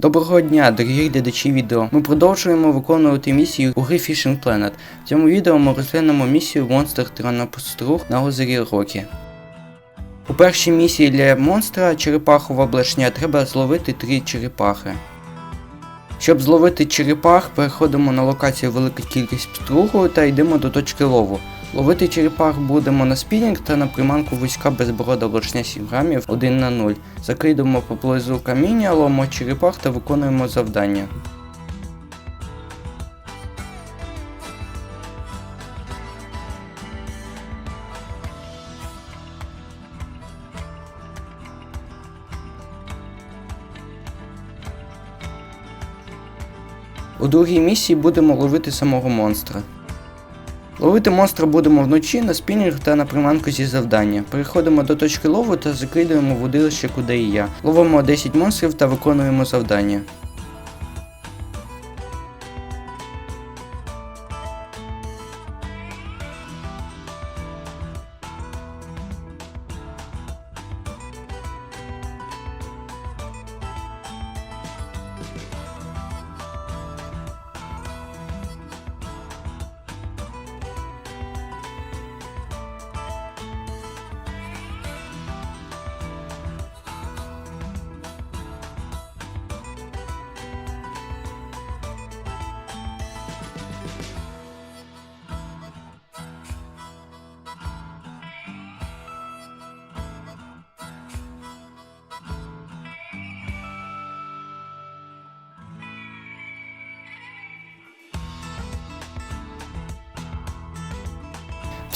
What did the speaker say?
Доброго дня, дорогі глядачі відео. Ми продовжуємо виконувати місію у грі Fishing Planet. В цьому відео ми розглянемо місію Монстр Тиранопоструг на озері Рокі. У першій місії для монстра черепахова блешня треба зловити три черепахи. Щоб зловити черепах, переходимо на локацію велика кількість пстругу та йдемо до точки лову. Ловити черепах будемо на спінінг та на приманку вузька безборода блешня 7 грамів 1 на 0. Закидуємо поблизу каміння, ловимо черепах та виконуємо завдання. У другій місії будемо ловити самого монстра. Ловити монстра будемо вночі на спінінг та на приманку зі завдання. Переходимо до точки лову та закидуємо водилище куди і я. Ловимо 10 монстрів та виконуємо завдання.